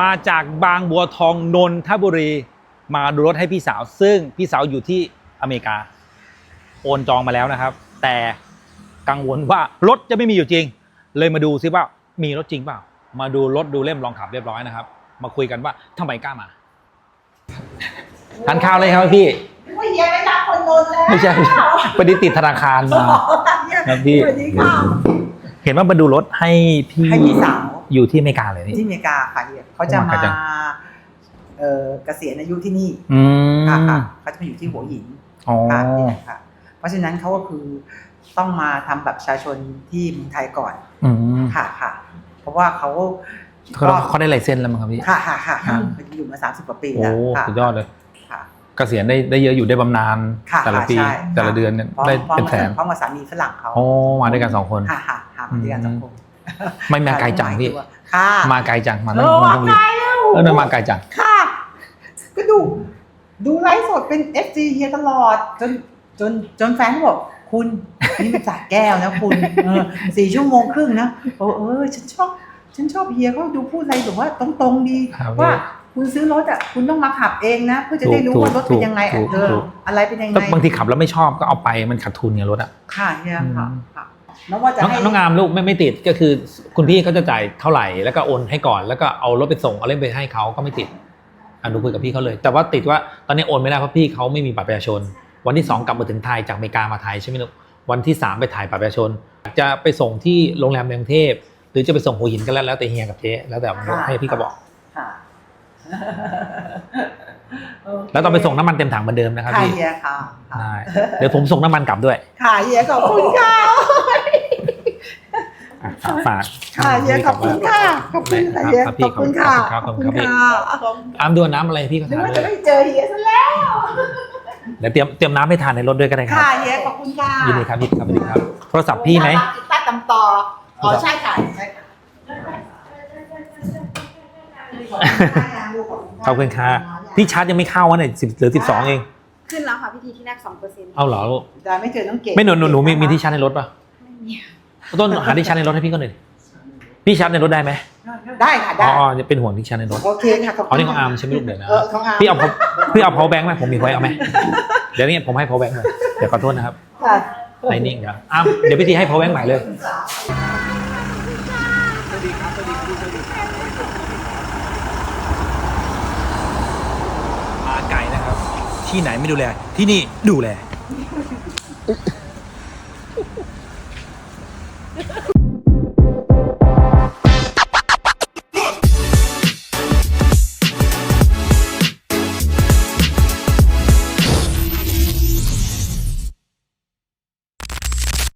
มาจากบางบัวทองนนทบุรี มาดูรถให้พี่สาว ซึ่งพี่สาวอยู่ที่อเมริกา โอนจองมาแล้วนะครับ แต่กังวลว่ารถจะไม่มีอยู่จริง เลยมาดูซิว่ามีรถจริงเปล่า มาดูรถดูเล่มลองขับเรียบร้อยนะครับ มาคุยกันว่าทำไมกล้ามาทานข้าวเลยครับพี่ไม่เฮียไม่รักคนนนท์แล้วไม่ใช่ไม่ใช่พอดีติดธนาคารมาครับพี่สวัสดีค่ะเห็นว่ามาดูรถให้พี่ให้พี่สาว อยู่ที่อเมริกาเลยนี่ที่อเมริกาค่ะเฮียเขาจะมามาจังเอ่อเกษียณอายุที่นี่อืมค่ะค่ะเขาจะมาอยู่ที่หัวหินอ๋อค่ะที่นี่ค่ะ เพราะฉะนั้นเขาก็คือต้องมาทำแบบประชาชนที่เมืองไทยก่อนอืมค่ะค่ะ เพราะว่าเขาเขาเขาได้ไลเซนส์แล้วมั้งครับพี่ค่ะค่ะค่ะครัค่ะบอยู่มาสามสิบกว่าปีโอ้แล้วค่ะสุดยอดเลยค่ะเกษียณได้ได้เยอะอยู่ได้บำนาญค่ะแต่ละปีใช่แต่ละเดือนเนี่ยพร้อมได้พร้อมเป็นแสนพร้อมกับสามีฝรั่งเขาโอ้มาด้วยกันสองคนค่ะค่ะค่ะมาด้วยกันสองคน ไม่มาไกลจังพี่ ค่ะมาไกลจังมาเอตั้งอมามาตั้งไกลแล้วเออนั่นมาไกลจัง ค่ะ ก็ดู ดูไลฟ์สดเป็น FG เฮียตลอด จนจนจนแฟนเขาบอกคุณนี่มันจากแก้วนะคุณเออสี่ชั่วโมงครึ่งนะโอ้เออฉันชอบ ฉันชอบเฮียเขาดูพูดอะไรแบบว่าตรงๆดีครับว่าคุณซื้อรถอะคุณต้องมาขับเองนะเพื่อจะได้รู้ถูกว่ารถเป็นยังไงถูอะกเออถูกอะไรเป็นยังไงแต่บางทีขับแล้วไม่ชอบก็เอาไปมันขาดทุนไงรถอะค่ะเฮียค่ะ อืมค่ะแล้วว่าจะน้องให้น้องงามลูกไม่ไม่ติดก็คือ คุณพี่เขาจะจ่ายเท่าไหร่แล้วก็โอนให้ก่อนแล้วก็เอารถไปส่งเอาเล่มไปให้เขาก็ไม่ติดอะหนูคุยกับพี่เขาเลย แต่ว่าติดว่าตอนนี้โอนไม่ได้เพราะพี่เขาไม่มีบัตรประชาชน วันที่สองกลับมาถึงไทยจากอเมริกามาไทยใช่ไหมลูกวันที่สามไปถ่ายบัตรประชาชน จะไปส่งที่โรงแรมในกรุงเทพหรือจะไปส่งหัวหินก็แล้วแล้วแต่เฮียกับเจ๊แล้วแต่ให้พี่ก็บอกค่ะ แล้วต้องไปส่งน้ำมันเต็มถังเหมือนเดิมนะครับค่ะพี่เฮียค่ะค่ะได้เดี๋ยวผมส่งน้ำมันกลับด้วยค่ะเฮียขอบคุณค่ะ อะฝากฝากค่ะเฮียขอบคุณค่ะ ขอบคุณค่ะเฮียรับขพี่อบคุณค่ะขอบคุณครับพี่ขอบอามดวนน้ำอะไรพี่ก็นึกทานว่าเลจะยไม่เจอเฮียซะแล้ว เดี๋ยวเตรียมเตรียมน้ำให้ทานในรถด้วยก็ได้ครับค่ะเฮียขอบคุณค่ะยินดีครับยินดีครับยินดีครับโทรศัพท์พี่ไหมติดตั้งตำต่ออ๋อใช่ค่ะใช่ค่ะขอบคุณค่ะ พี่ชาร์จยังไม่เข้าวะเนี่ยสิบหรือสิบสองเองขึ้นแล้วค่ะพิธีที่แรกสองเปอร์เซ็นต์เอาเหรอลูกได้ไม่เจอน้องเก่งไม่หนูหนูหนูมีมีที่ชาร์จในรถป่ะไม่มีต้นหาที่ชาร์จในรถให้พี่ก็หน่อยดิพี่ชาร์จในรถได้ไหมได้ค่ะอ๋ได้อจะเป็นห่วงที่ชาร์จในรถโอเคค่ะขอบอ๋อคุณนี่ของอาร์มใช่ไหมลูกเดี๋ยวนะเออของอาร์มพี่เอาพี่เอา power bank ไหมผมมีไว้เอาไหมเดี๋ยวนี้ผมให้ power bank เลยเดี๋ยวขอโทษนะครับค่ะไลนิ่งครับอ้าวเดี๋ยวพี่ทีให้ power bank ใหม่เลย ที่ไหนไม่ดูแล ที่นี่ดูแล